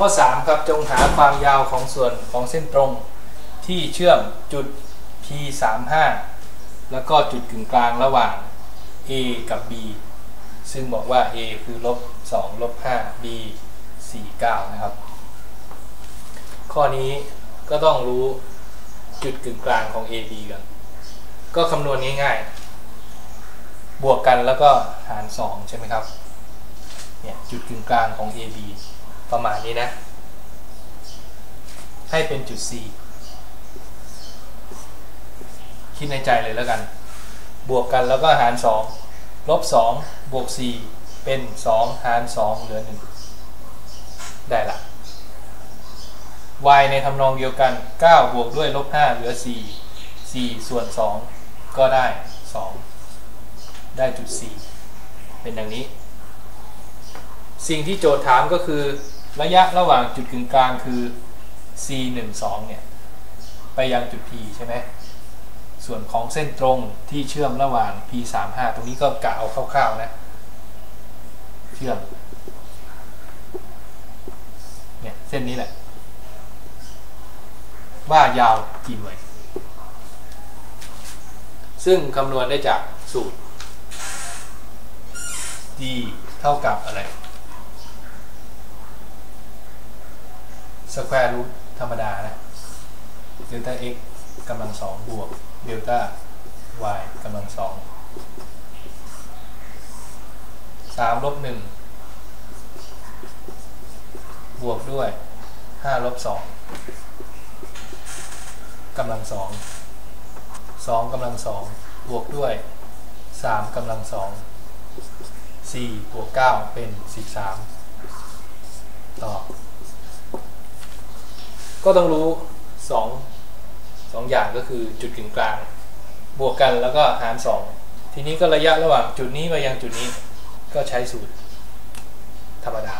ข้อ 3 ครับจงหาความยาวของส่วนของเส้นตรงที่เชื่อมจุด P35 แล้วก็จุดกึ่งกลางระหว่าง A กับ B ซึ่งบอกว่า A คือลบ2ลบ5 B 49 นะครับ ข้อนี้ก็ต้องรู้จุดกึ่งกลางของ AB กัน ก็คำนวณง่ายๆ บวกกันแล้วก็หาร 2 ใช่ไหมครับ เนี่ยจุดกึ่งกลางของ AB ประมาณนี้นะ ให้เป็นจุด C คิดในใจเลยแล้วกัน บวกกันแล้วก็หาร 2 ลบ 2 บวก 4 เป็น 2 หาร 2 เหลือ 1 ได้ละ y ในทำนองเดียวกัน 9 บวกด้วยลบ 5 เหลือ 4 4 ส่วน 2 ก็ได้ 2 ได้จุด 4 เป็นอย่างนี้ สิ่งที่โจทย์ถามก็คือ ระยะระหว่างจุดกึ่งกลางคือ c 1 2เนี่ย ไปยังจุด p ใช่ไหมส่วนของเส้นตรงที่เชื่อมระหว่าง p 3 5ตรงนี้ก็กะเอาคร่าวๆนะ เชื่อม เนี่ย เส้นนี้แหละ ว่ายาวกี่หน่วย ซึ่งคำนวณได้จากสูตร d เท่ากับอะไร สแควร์รูทธรรมดานะเดลต้า x กำลังสองบวกเดลต้า y กำลังสองสามลบหนึ่งบวกด้วยห้าลบสองกำลังสองสองกำลังสองบวกด้วยสามกำลังสองสี่บวกเก้าเป็นสิบสามต่อ ก็ต้องรู้สองสองอย่างก็คือจุดกึ่งกลาง บวกกันแล้วก็หารสองทีนี้ก็ระยะระหว่างจุดนี้ไปยังจุดนี้ ก็ใช้สูตรธรรมดา